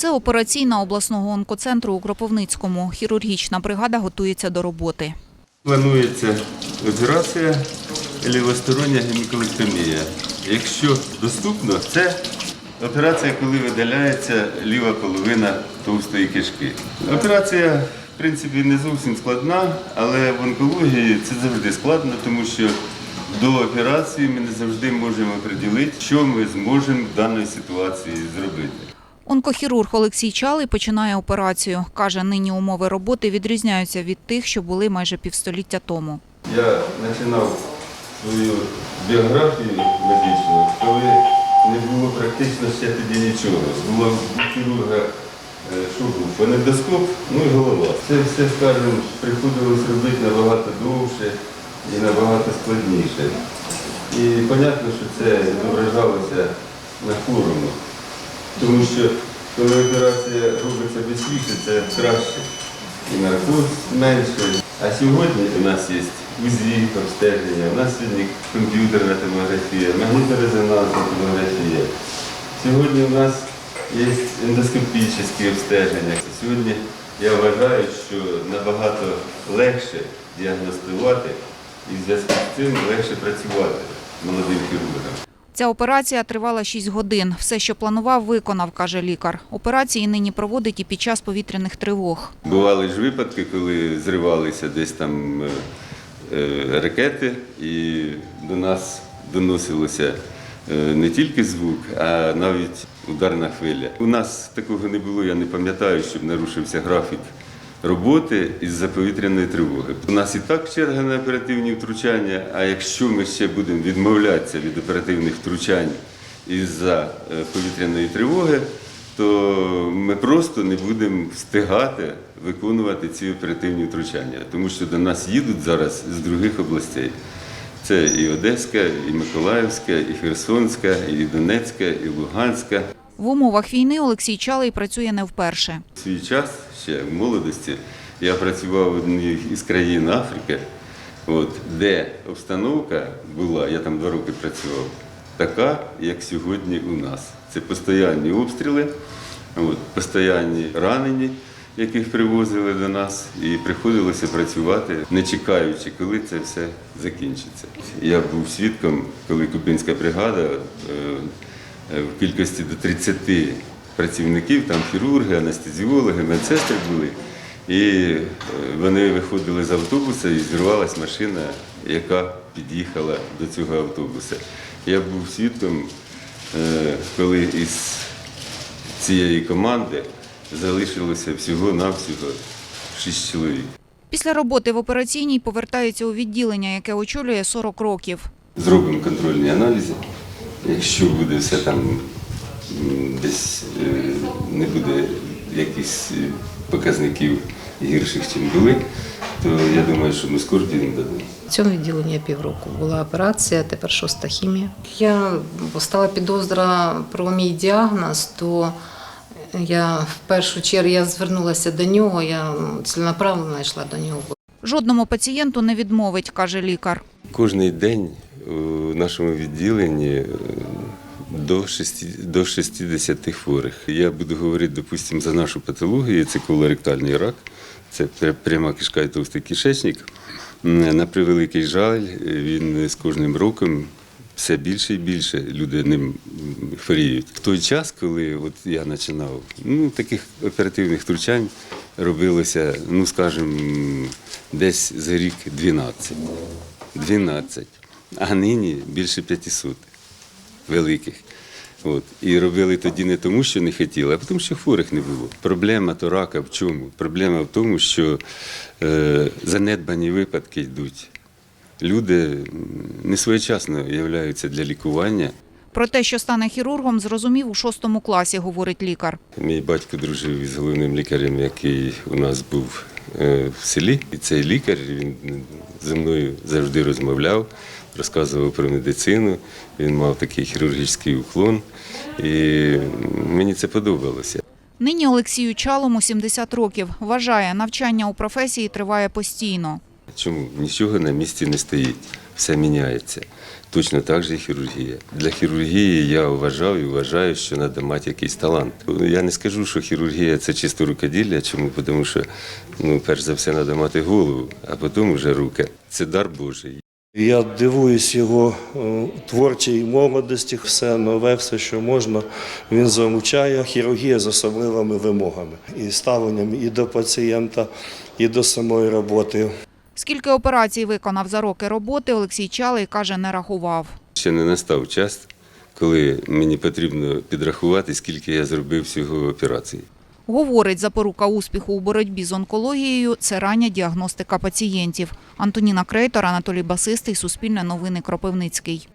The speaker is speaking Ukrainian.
Це операційна обласного онкоцентру у Кропивницькому. Хірургічна бригада готується до роботи. Планується операція лівостороння геміколектомія. Якщо доступно, це операція, коли видаляється ліва половина товстої кишки. Операція, в принципі, не зовсім складна, але в онкології це завжди складно, тому що до операції ми не завжди можемо приділити, що ми зможемо в даній ситуації зробити. Онкохірург Олексій Чалий починає операцію. Каже, нині умови роботи відрізняються від тих, що були майже півстоліття тому. Я починав свою біографію медичну, коли не було практично ще тоді нічого. Було в хірурга е, що фонендоскоп, ну і голова. Це все, скажімо, приходилось робити набагато довше і набагато складніше. І зрозуміло, що це відображалося на форумі. Тому що коли операція робиться швидше, це краще. І наркоз менше. А сьогодні у нас є УЗІ, обстеження, у нас сьогодні комп'ютерна томографія, магнітно-резонансна томографія. Сьогодні у нас є ендоскопічні обстеження. Сьогодні я вважаю, що набагато легше діагностувати і в зв'язку з цим легше працювати молодим хірургам. Ця операція тривала 6 годин. Все, що планував, виконав, каже лікар. Операції нині проводить і під час повітряних тривог. Бували ж випадки, коли зривалися десь там е, е, ракети, і до нас доносилося е, не тільки звук, а навіть ударна хвиля. У нас такого не було, я не пам'ятаю, щоб нарушився графік роботи із-за повітряної тривоги. У нас і так черга на оперативні втручання, а якщо ми ще будемо відмовлятися від оперативних втручань із-за е, повітряної тривоги, то ми просто не будемо встигати виконувати ці оперативні втручання, тому що до нас їдуть зараз з других областей. Це і Одеська, і Миколаївська, і Херсонська, і Донецька, і Луганська. В умовах війни Олексій Чалий працює не вперше. Свій час, ще в молодості, я працював в одній із країн Африки, от, де обстановка була, я там два роки працював, така, як сьогодні у нас. Це постійні обстріли, от, постійні ранені, яких привозили до нас, і приходилося працювати, не чекаючи, коли це все закінчиться. Я був свідком, коли Кубинська бригада. е, в кількості до 30 працівників, там хірурги, анестезіологи, медсестри були. І е, вони виходили з автобуса і зірвалась машина, яка під'їхала до цього автобуса. Я був свідком, е, коли із цієї команди залишилося всього-навсього 6 чоловік. Після роботи в операційній повертається у відділення, яке очолює 40 років. Зробимо контрольні аналізи. Якщо буде все там десь е, не буде якихось е, показників гірших, ніж були, то я думаю, що ми скоро їм дадемо. В цьому відділенні я півроку була операція, тепер шоста хімія. Я стала підозра про мій діагноз, то я в першу чергу я звернулася до нього, я ну, ціленаправленно йшла до нього. Жодному пацієнту не відмовить, каже лікар. Кожний день у нашому відділенні е, до 60, до 60 хворих. Я буду говорити, допустимо, за нашу патологію, це колоректальний рак, це пряма кишка і товстий кишечник. На превеликий жаль, він з кожним роком все більше і більше люди ним хворіють. В той час, коли от я починав, ну, таких оперативних втручань робилося, ну, скажімо, десь за рік 12. 12. А нині більше 500 великих. От. І робили тоді не тому, що не хотіли, а тому, що хворих не було. Проблема то рака в чому? Проблема в тому, що е, занедбані випадки йдуть. Люди несвоєчасно не своєчасно являються для лікування. Про те, що стане хірургом, зрозумів у шостому класі, говорить лікар. Мій батько дружив із головним лікарем, який у нас був е, в селі. І цей лікар він зі мною завжди розмовляв, розказував про медицину. Він мав такий хірургічний уклон, і мені це подобалося. Нині Олексію Чалому 70 років. Вважає, навчання у професії триває постійно. Чому нічого на місці не стоїть, все міняється. Точно так же і хірургія. Для хірургії я вважав і вважаю, що треба мати якийсь талант. Я не скажу, що хірургія це чисто рукоділля. Чому? Тому що ну, перш за все треба мати голову, а потім вже руки. Це дар Божий. Я дивуюсь його е, творчій молодості, все нове, все, що можна. Він залучає хірургія з особливими вимогами і ставленням і до пацієнта, і до самої роботи. Скільки операцій виконав за роки роботи, Олексій Чалий каже, не рахував. Ще не настав час, коли мені потрібно підрахувати, скільки я зробив всього операцій. Говорить, запорука успіху у боротьбі з онкологією – це рання діагностика пацієнтів. Антоніна Крейтор, Анатолій Басистий, Суспільне новини Кропивницький.